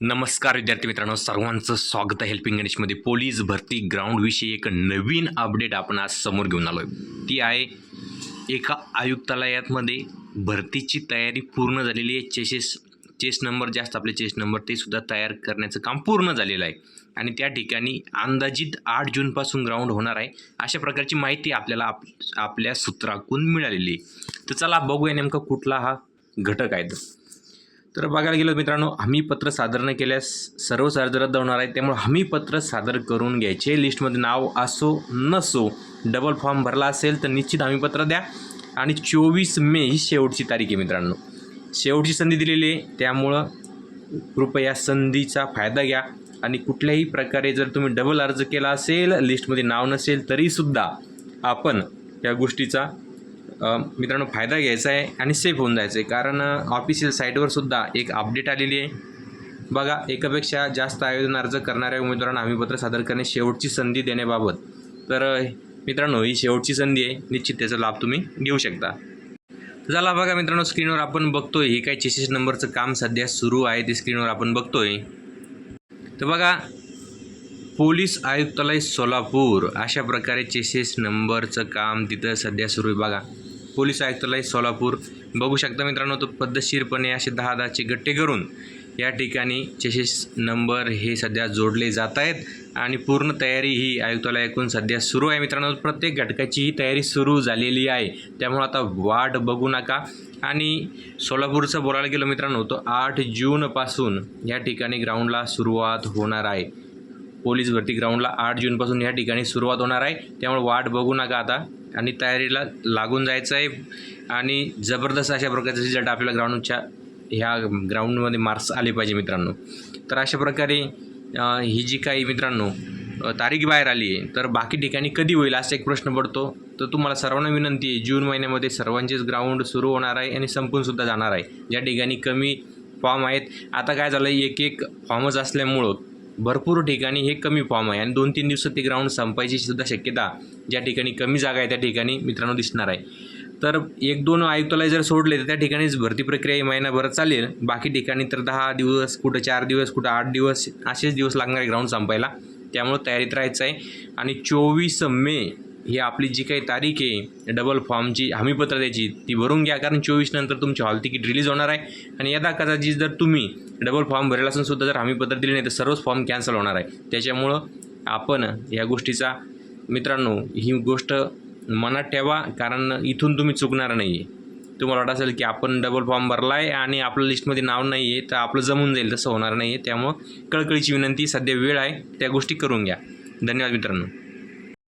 नमस्कार विद्यार्थी मित्रांनो सर्वांचं स्वागत आहे हेल्पिंग गणेशमध्ये पोलीस भरती ग्राउंडविषयी एक नवीन अपडेट आपण आज समोर घेऊन आलो आहे ती आहे एका आयुक्तालयातमध्ये भरतीची तयारी पूर्ण झालेली आहे. चेसेस चेस नंबर जास्त आपले चेस नंबर ते सुद्धा तयार करण्याचं काम पूर्ण झालेलं आहे. आणि त्या ठिकाणी अंदाजित आठ जूनपासून ग्राउंड होणार आहे. अशा प्रकारची माहिती आपल्याला आप आपल्या सूत्राकून मिळालेली आहे. तर चला बघूया नेमका कुठला हा घटक आहे. तो तर बघायला गेलं मित्रांनो हमीपत्र सादर न केल्यास सर्व अर्ज रद्द होणार आहे त्यामुळे हमीपत्र सादर करून घ्यायचे. लिस्टमध्ये नाव असो नसो डबल फॉर्म भरला असेल तर निश्चित हमीपत्र द्या. आणि चोवीस मे ही शेवटची तारीख आहे मित्रांनो. शेवटची संधी दिलेली आहे त्यामुळं कृपया संधीचा फायदा घ्या. आणि कुठल्याही प्रकारे जर तुम्ही डबल अर्ज केला असेल लिस्टमध्ये नाव नसेल तरीसुद्धा आपण या गोष्टीचा मित्रांनो फायदा घ्यायचा आहे आणि सेफ होऊन जायचं आहे. कारण ऑफिशियल साईटवर सुद्धा एक अपडेट आलेली आहे. बघा एकापेक्षा जास्त आयोजन अर्ज करणाऱ्या उमेदवारांना हमीपत्र सादर करणे शेवटची संधी देण्याबाबत. तर मित्रांनो ही शेवटची संधी आहे. निश्चित त्याचा लाभ तुम्ही घेऊ शकता. झाला बघा मित्रांनो स्क्रीनवर आपण बघतोय. हे काय चेसेस नंबरचं काम सध्या सुरू आहे. ते स्क्रीनवर आपण बघतोय. तर बघा पोलीस आयुक्तालय सोलापूर. अशा प्रकारे चेसेस नंबरचं काम तिथं सध्या सुरू आहे. बघा. पोलीस आयुक्तालय सोलापूर. बघू शकता मित्रांनो तो पद्धतशीरपणे असे दहा दहाचे गट्टे करून या ठिकाणी चेसेस नंबर हे सध्या जोडले जात आहेत आणि पूर्ण तयारी ही आयुक्तालयाकडून सध्या सुरू आहे. मित्रांनो प्रत्येक घटकाची ही तयारी सुरू झालेली आहे. त्यामुळे आता वाट बघू नका. आणि सोलापूरचं बोलायला गेलं मित्रांनो तो आठ जूनपासून या ठिकाणी ग्राउंडला सुरुवात होणार आहे. पोलीस भरती ग्राउंडला आठ जूनपासून या ठिकाणी सुरुवात होणार आहे. त्यामुळे वाट बघू नका आता. आणि तयारीला लागून जायचं आहे आणि जबरदस्त अशा प्रकारचे रिझल्ट आपल्याला ग्राउंडच्या ह्या ग्राउंडमध्ये मार्क्स आले पाहिजे मित्रांनो. तर अशा प्रकारे ही जी काही मित्रांनो तारीख बाहेर आली आहे तर बाकी ठिकाणी कधी होईल असा एक प्रश्न पडतो. तर तुम्हाला सर्वांना विनंती आहे जून महिन्यामध्ये सर्वांचेच ग्राउंड सुरू होणार आहे आणि संपूनसुद्धा जाणार आहे. ज्या ठिकाणी कमी फॉर्म आहेत आता काय झालं एक एक फॉर्मच असल्यामुळं भरपूर ठिकाणी हे कमी फॉर्म आहे. आणि दोन तीन दिवसात ते ग्राउंड संपायची सुद्धा शक्यता ज्या ठिकाणी कमी जागा आहे त्या ठिकाणी मित्रांनो दिसणार आहे. तर एक दोन आयुक्तालय जर सोडले तर त्या ठिकाणीच भरती प्रक्रिया ही महिनाभरात चालेल. बाकी ठिकाणी तर दहा दिवस कुठं चार दिवस कुठं आठ दिवस असेच दिवस लागणार आहे ग्राउंड संपायला. त्यामुळं तयारीत राहायचं आहे. आणि चोवीस मे ही आपली जी काही तारीख आहे डबल फॉर्मची हमीपत्र द्यायची ती भरून घ्या. कारण चोवीस नंतर तुमची हॉल तिकीट रिलीज होणार आहे. आणि यदा कदाचित जर तुम्ही डबल फॉर्म भरला असून सुद्धा जर हमीपत्र दिले नाही तर सर्वच फॉर्म कॅन्सल होणार आहे. त्याच्यामुळं आपण या गोष्टीचा मित्रांनो ही गोष्ट मनात ठेवा. कारण इथून तुम्ही चुकणार नाही आहे तुम्हाला वाटत असेल की आपण डबल फॉर्म भरला आहे आणि आपलं लिस्टमध्ये नाव नाही आहे तर आपलं जमून जाईल. तसं होणार नाही आहे त्यामुळं कळकळीची विनंती सध्या वेळ आहे. त्या गोष्टी करून घ्या. धन्यवाद मित्रांनो.